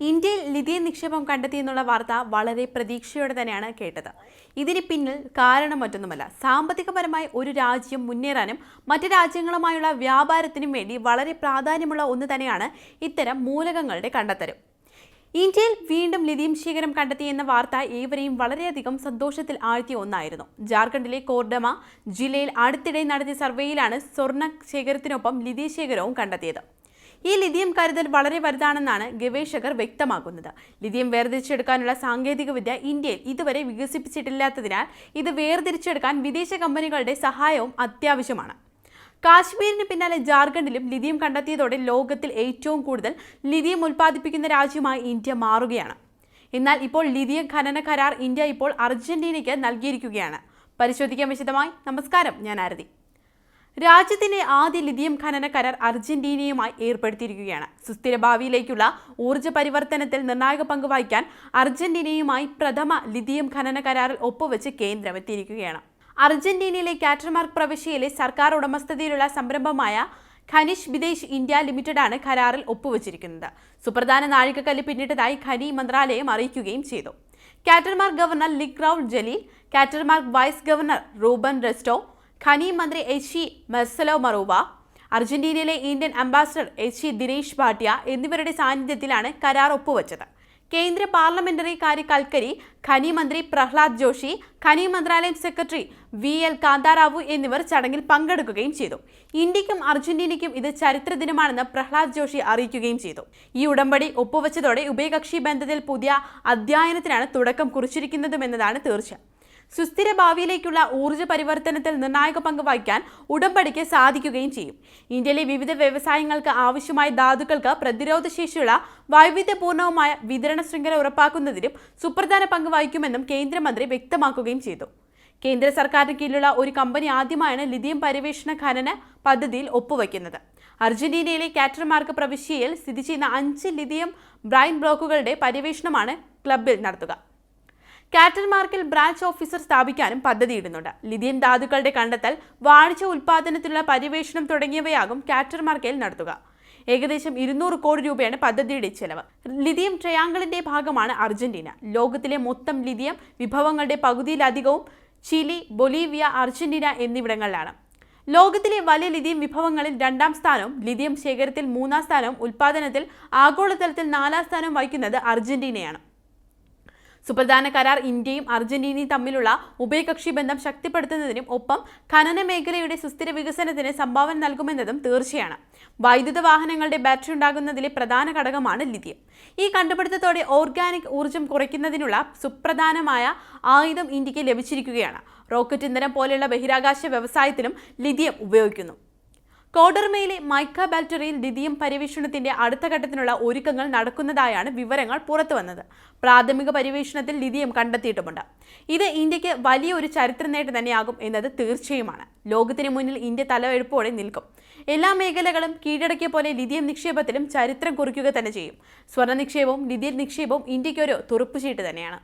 ഇന്ത്യയിൽ ലിഥിയം നിക്ഷേപം കണ്ടെത്തിയെന്നുള്ള വാർത്ത വളരെ പ്രതീക്ഷയോടെ തന്നെയാണ് കേട്ടത്. ഇതിന് പിന്നിൽ കാരണം മറ്റൊന്നുമല്ല. സാമ്പത്തികപരമായി ഒരു രാജ്യം മുന്നേറാനും മറ്റ് രാജ്യങ്ങളുമായുള്ള വ്യാപാരത്തിനും വേണ്ടി വളരെ പ്രാധാന്യമുള്ള ഒന്ന് തന്നെയാണ് ഇത്തരം മൂലകങ്ങളുടെ കണ്ടെത്തലും. ഇന്ത്യയിൽ വീണ്ടും ലിഥിയം ശേഖരം കണ്ടെത്തിയെന്ന വാർത്ത ഏവരെയും വളരെയധികം സന്തോഷത്തിൽ ആഴ്ത്തിയ ഒന്നായിരുന്നു. ജാർഖണ്ഡിലെ കോർഡമ ജില്ലയിൽ അടുത്തിടെ നടത്തിയ സർവേയിലാണ് സ്വർണ ശേഖരത്തിനൊപ്പം ലിഥിയ ശേഖരവും കണ്ടെത്തിയത്. ഈ ലിഥിയം കരുതൽ വളരെ വലുതാണെന്നാണ് ഗവേഷകർ വ്യക്തമാക്കുന്നത്. ലിഥിയം വേർതിരിച്ചെടുക്കാനുള്ള സാങ്കേതികവിദ്യ ഇന്ത്യയിൽ ഇതുവരെ വികസിപ്പിച്ചിട്ടില്ലാത്തതിനാൽ ഇത് വേർതിരിച്ചെടുക്കാൻ വിദേശ കമ്പനികളുടെ സഹായവും അത്യാവശ്യമാണ്. കാശ്മീരിന് പിന്നാലെ ജാർഖണ്ഡിലും ലിഥിയം കണ്ടെത്തിയതോടെ ലോകത്തിൽ ഏറ്റവും കൂടുതൽ ലിഥിയം ഉൽപ്പാദിപ്പിക്കുന്ന രാജ്യമായി ഇന്ത്യ മാറുകയാണ്. എന്നാൽ ഇപ്പോൾ ലിഥിയം ഖനന കരാർ ഇന്ത്യ ഇപ്പോൾ അർജന്റീനയ്ക്ക് നൽകിയിരിക്കുകയാണ്. പരിശോധിക്കാൻ വിശദമായി. നമസ്കാരം. ഞാൻ ആരതി. രാജ്യത്തിന്റെ ആദ്യ ലിഥിയം ഖനന കരാർ അർജന്റീനയുമായി ഏർപ്പെടുത്തിയിരിക്കുകയാണ്. സുസ്ഥിര ഭാവിയിലേക്കുള്ള ഊർജ പരിവർത്തനത്തിൽ നിർണായക പങ്ക് വഹിക്കാൻ അർജന്റീനയുമായി പ്രഥമ ലിഥിയം ഖനന കരാറിൽ ഒപ്പുവെച്ച് കേന്ദ്രം എത്തിയിരിക്കുകയാണ് അർജന്റീനയിലെ കാറ്റർമാർക്ക് പ്രവിശ്യയിലെ സർക്കാർ ഉടമസ്ഥതയിലുള്ള സംരംഭമായ ഖനിഷ് വിദേശ് ഇന്ത്യ ലിമിറ്റഡാണ് കരാറിൽ ഒപ്പുവച്ചിരിക്കുന്നത്. സുപ്രധാന നാഴികക്കല്ല് പിന്നിട്ടതായി ഖനി മന്ത്രാലയം അറിയിക്കുകയും ചെയ്തു. കാറ്റർമാർക്ക് ഗവർണർ ലിഗ്രൌൾ ജലീൽ കാറ്റർമാർക്ക് വൈസ് ഗവർണർ റൂബൻ റെസ്റ്റോ ഖനി മന്ത്രി എച്ച് ഇ മെസലോ മറൂവ അർജന്റീനയിലെ Indian ambassador H E Dinesh Bhatia എന്നിവരുടെ സാന്നിധ്യത്തിലാണ് കരാർ ഒപ്പുവച്ചത്. കേന്ദ്ര പാർലമെന്ററി കാര്യ കൽക്കരി ഖനി മന്ത്രി പ്രഹ്ലാദ് ജോഷി ഖനി മന്ത്രാലയം സെക്രട്ടറി വി. എൽ. കാന്താറാവു എന്നിവർ ചടങ്ങിൽ പങ്കെടുക്കുകയും ചെയ്തു. ഇന്ത്യക്കും അർജന്റീനയ്ക്കും ഇത് ചരിത്ര ദിനമാണെന്ന് പ്രഹ്ലാദ് ജോഷി അറിയിക്കുകയും ചെയ്തു. ഈ ഉടമ്പടി ഒപ്പുവച്ചതോടെ ഉഭയകക്ഷി ബന്ധത്തിൽ പുതിയ അധ്യായനത്തിനാണ് തുടക്കം കുറിച്ചിരിക്കുന്നതുമെന്നതാണ് തീർച്ച. സുസ്ഥിര ഭാവിയിലേക്കുള്ള ഊർജ പരിവർത്തനത്തിൽ നിർണായക പങ്ക് വഹിക്കാൻ ഉടമ്പടിക്ക് സാധിക്കുകയും ചെയ്യും. ഇന്ത്യയിലെ വിവിധ വ്യവസായങ്ങൾക്ക് ആവശ്യമായ ധാതുക്കൾക്ക് പ്രതിരോധശേഷിയുള്ള വൈവിധ്യപൂർണവുമായ വിതരണ ശൃംഖല ഉറപ്പാക്കുന്നതിനും സുപ്രധാന പങ്ക് വഹിക്കുമെന്നും കേന്ദ്രമന്ത്രി വ്യക്തമാക്കുകയും ചെയ്തു. കേന്ദ്ര സർക്കാരിന് കീഴിലുള്ള ഒരു കമ്പനി ആദ്യമായാണ് ലിഥിയം പര്യവേഷണ ഖനന പദ്ധതിയിൽ ഒപ്പുവയ്ക്കുന്നത്. അർജന്റീനയിലെ കാറ്റർമാർക്ക് പ്രവിശ്യയിൽ സ്ഥിതി ചെയ്യുന്ന അഞ്ച് ലിഥിയം ബ്രൈൻ ബ്ലോക്കുകളുടെ പര്യവേഷണമാണ് ക്ലബിൽ നടത്തുക. കാറ്റൽമാർക്കിൽ ബ്രാഞ്ച് ഓഫീസർ സ്ഥാപിക്കാനും പദ്ധതിയിടുന്നുണ്ട്. ലിഥിയം ധാതുക്കളുടെ കണ്ടെത്തൽ വാണിജ്യ ഉൽപ്പാദനത്തിലുള്ള പര്യവേഷണം തുടങ്ങിയവയാകും കാറ്റർമാർക്കിൽ നടത്തുക. ഏകദേശം ഇരുന്നൂറ് കോടി രൂപയാണ് പദ്ധതിയുടെ ചെലവ്. ലിഥിയം ട്രയാങ്കിളിന്റെ ഭാഗമാണ് അർജന്റീന. ലോകത്തിലെ മൊത്തം ലിഥിയം വിഭവങ്ങളുടെ പകുതിയിലധികവും ചിലി ബൊലീവിയ അർജന്റീന എന്നിവിടങ്ങളിലാണ്. ലോകത്തിലെ വലിയ ലിഥിയം വിഭവങ്ങളിൽ രണ്ടാം സ്ഥാനവും ലിഥിയം ശേഖരത്തിൽ മൂന്നാം സ്ഥാനവും ഉൽപ്പാദനത്തിൽ ആഗോളതലത്തിൽ നാലാം സ്ഥാനവും വഹിക്കുന്നത് അർജന്റീനയാണ്. സുപ്രധാന കരാർ ഇന്ത്യയും അർജന്റീനയും തമ്മിലുള്ള ഉഭയകക്ഷി ബന്ധം ശക്തിപ്പെടുത്തുന്നതിനും ഒപ്പം ഖനന മേഖലയുടെ സുസ്ഥിര വികസനത്തിന് സംഭാവന നൽകുമെന്നതും തീർച്ചയാണ്. വൈദ്യുത വാഹനങ്ങളുടെ ബാറ്ററി ഉണ്ടാകുന്നതിലെ പ്രധാന ഘടകമാണ് ലിഥിയം. ഈ കണ്ടുപിടുത്തത്തോടെ ഓർഗാനിക് ഊർജം കുറയ്ക്കുന്നതിനുള്ള സുപ്രധാനമായ ആയുധം ഇന്ത്യയ്ക്ക് ലഭിച്ചിരിക്കുകയാണ്. റോക്കറ്റ് ഇന്ധനം പോലെയുള്ള ബഹിരാകാശ വ്യവസായത്തിലും ലിഥിയം ഉപയോഗിക്കുന്നു. കോഡർമയിലെ മൈക്ക ബാറ്ററിയിൽ ലിഥിയം പര്യവേഷണത്തിന്റെ അടുത്ത ഘട്ടത്തിനുള്ള ഒരുക്കങ്ങൾ നടക്കുന്നതായാണ് വിവരങ്ങൾ പുറത്തുവന്നത് പ്രാഥമിക പര്യവേഷണത്തിൽ ലിഥിയം കണ്ടെത്തിയിട്ടുമുണ്ട്. ഇത് ഇന്ത്യയ്ക്ക് വലിയ ഒരു ചരിത്ര നേട്ടം തന്നെയാകും എന്നത് തീർച്ചയുമാണ്. ലോകത്തിന് മുന്നിൽ ഇന്ത്യ തലവെഴുപ്പോടെ നിൽക്കും. എല്ലാ മേഖലകളും കീഴടക്കിയ പോലെ ലിഥിയം നിക്ഷേപത്തിലും ചരിത്രം കുറിക്കുക തന്നെ ചെയ്യും. സ്വർണ നിക്ഷേപവും ലിഥിയം നിക്ഷേപവും ഇന്ത്യയ്ക്കൊരു തുറപ്പുചീട്ട് തന്നെയാണ്.